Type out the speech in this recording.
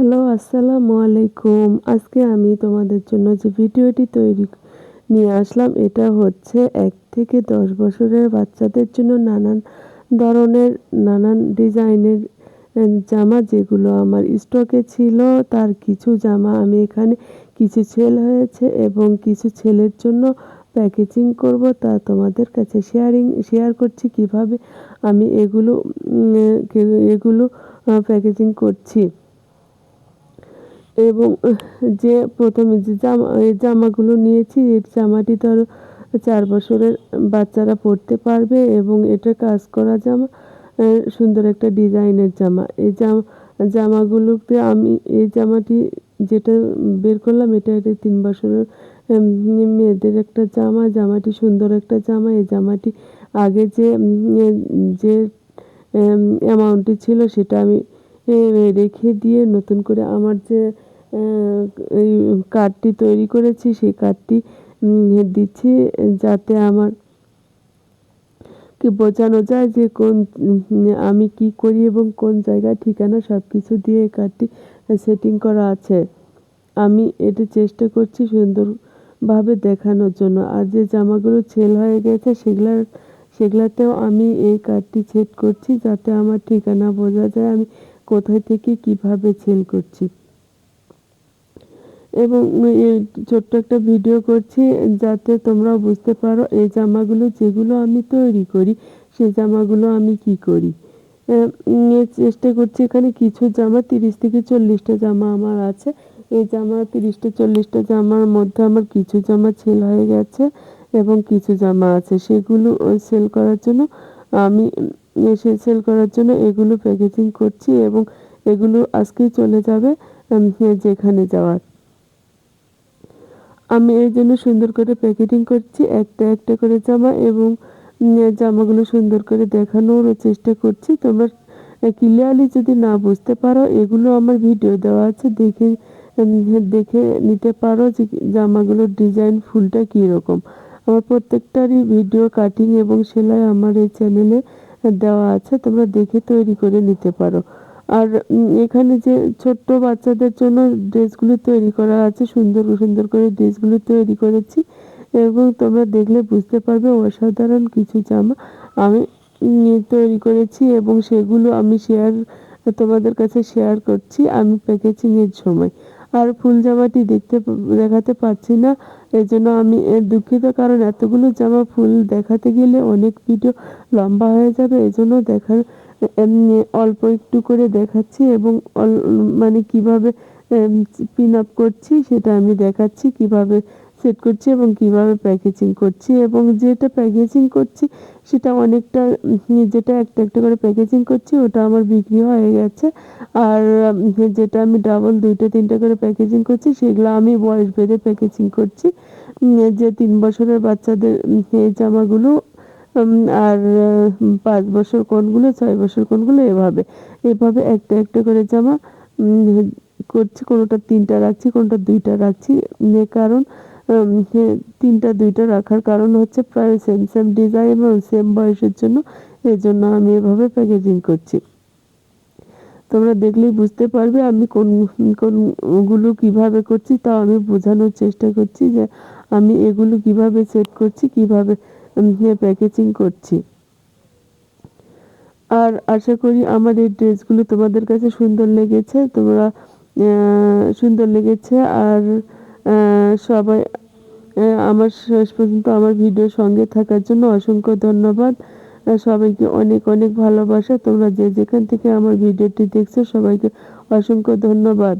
Hello, আসসালামু আলাইকুম। আজকে আমি তোমাদের জন্য যে ভিডিওটি তৈরি নিয়ে আসলাম, এটা হচ্ছে এক থেকে দশ বছরের বাচ্চাদের জন্য নানান ধরনের, নানান ডিজাইনের জামা যেগুলো আমার স্টকে ছিল। তার কিছু জামা আমি এখানে, কিছু ছেল হয়েছে এবং কিছু ছেলের জন্য প্যাকেজিং করব। তা তোমাদের কাছে শেয়ারিং, শেয়ার করছি কীভাবে আমি এগুলো এগুলো প্যাকেজিং করছি। এবং যে প্রথমে যে জামা, এই জামাগুলো নিয়েছি, এই জামাটি ধরো চার বছরের বাচ্চারা পরতে পারবে এবং এটা কাজ করা জামা সুন্দর একটা ডিজাইনের জামা। এই জামা, জামাগুলোতে আমি, এই জামাটি যেটা বের করলাম, এটা একটা তিন বছরের মেয়েদের একটা জামা, জামাটি সুন্দর একটা জামা। এই জামাটি আগে যে যে অ্যামাউন্টটি ছিল, সেটা আমি রেখে দিয়ে নতুন করে আমার যে এই কার্ডটি তৈরি করেছি, সেই কার্ডটি দিচ্ছি যাতে আমার কি বোঝানো যায় যে কোন আমি কি করি এবং কোন জায়গায় ঠিকানা সব কিছু দিয়ে এই কার্ডটি সেটিং করা আছে। আমি এটা চেষ্টা করছি সুন্দরভাবে দেখানোর জন্য। আর যে জামাগুলো ছেল হয়ে গেছে, সেগুলার, সেগুলাতেও আমি এই কার্ডটি সেট করছি যাতে আমার ঠিকানা বোঝা যায় আমি কোথায় থেকে কীভাবে সেল করছি। এবং ছোট্ট একটা ভিডিও করছি যাতে তোমরা বুঝতে পারো এই জামাগুলো যেগুলো আমি তৈরি করি, সেই জামাগুলো আমি কি করি। চেষ্টা করছি এখানে কিছু জামা, তিরিশ থেকে চল্লিশটা জামা আমার আছে। এই জামা তিরিশটা চল্লিশটা জামার মধ্যে আমার কিছু জামা ছেল হয়ে গেছে এবং কিছু জামা আছে। সেগুলো সেল করার জন্য আমি সে সেল করার জন্য এগুলো প্যাকেজিং করছি এবং এগুলো আজকেই চলে যাবে যেখানে যাওয়ার। আমি এর জন্য সুন্দর করে প্যাকেটিং করছি, একটা একটা করে জামা এবং জামাগুলো সুন্দর করে দেখানোর চেষ্টা করছি। তোমরা ক্লিয়ারলি যদি না বুঝতে পারো, এগুলো আমার ভিডিও দেওয়া আছে, দেখে দেখে নিতে পারো যে জামাগুলোর ডিজাইন ফুলটা কীরকম। আমার প্রত্যেকটারই ভিডিও কাটিং এবং সেলাই আমার এই চ্যানেলে দেওয়া আছে, তোমরা দেখে তৈরি করে নিতে পারো। আর এখানে যে ছোট্ট বাচ্চাদের জন্য ড্রেসগুলো তৈরি করা আছে, সুন্দর সুন্দর করে ড্রেসগুলো তৈরি করেছি এবং তোমরা দেখলে বুঝতে পারবে অসাধারণ কিছু জামা আমি তৈরি করেছি এবং সেগুলো আমি শেয়ার, তোমাদের কাছে শেয়ার করছি, আমি প্যাকেজিংয়ের সময়। আর ফুল জামাটি দেখতে দেখাতে পাচ্ছি না এই জন্য আমি দুঃখিত কারণ এতগুলো জামা ফুল দেখাতে গেলে অনেক ভিডিও লম্বা হয়ে যাবে এই জন্য দেখার এমনি অল্প একটু করে দেখাচ্ছি এবং মানে কীভাবে পিন আপ করছি সেটা আমি দেখাচ্ছি, কীভাবে সেট করছি এবং কীভাবে প্যাকেজিং করছি এবং যেটা প্যাকেজিং করছি সেটা অনেকটা যেটা একটা একটা করে প্যাকেজিং করছি ওটা আমার বিক্রি হয়ে গেছে আর যেটা আমি ডাবল দুইটা তিনটা করে প্যাকেজিং করছি সেগুলো আমি বয়স বেঁধে প্যাকেজিং করছি। যে তিন বছরের বাচ্চাদের এই জামাগুলো আর পাঁচ বছর কোনগুলো, ছয় বছর কোনগুলো, এভাবে। এভাবে একটা একটা করে জামা করছি, কোনোটা তিনটা রাখছি, কোনোটা দুইটা রাখছি। কারণ তিনটা, দুইটা রাখার কারণ হচ্ছে প্রায় সেম সেম ডিজাইন এবং সেম বয়সের জন্য এই জন্য আমি এভাবে প্যাকেজিং করছি। তোমরা দেখলেই বুঝতে পারবে আমি কোন, কোনগুলো কীভাবে করছি তা আমি বোঝানোর চেষ্টা করছি যে আমি এগুলো কীভাবে সেট করছি, কীভাবে প্যাকেজিং করছি। আর আশা করি আমার এই ড্রেসগুলো তোমাদের কাছে সুন্দর লেগেছে, তোমরা সুন্দর লেগেছে। আর সবাই আমার শেষ পর্যন্ত আমার ভিডিওর সঙ্গে থাকার জন্য অসংখ্য ধন্যবাদ। সবাইকে অনেক অনেক ভালোবাসা। তোমরা যে যেখান থেকে আমার ভিডিওটি দেখছ, সবাইকে অসংখ্য ধন্যবাদ।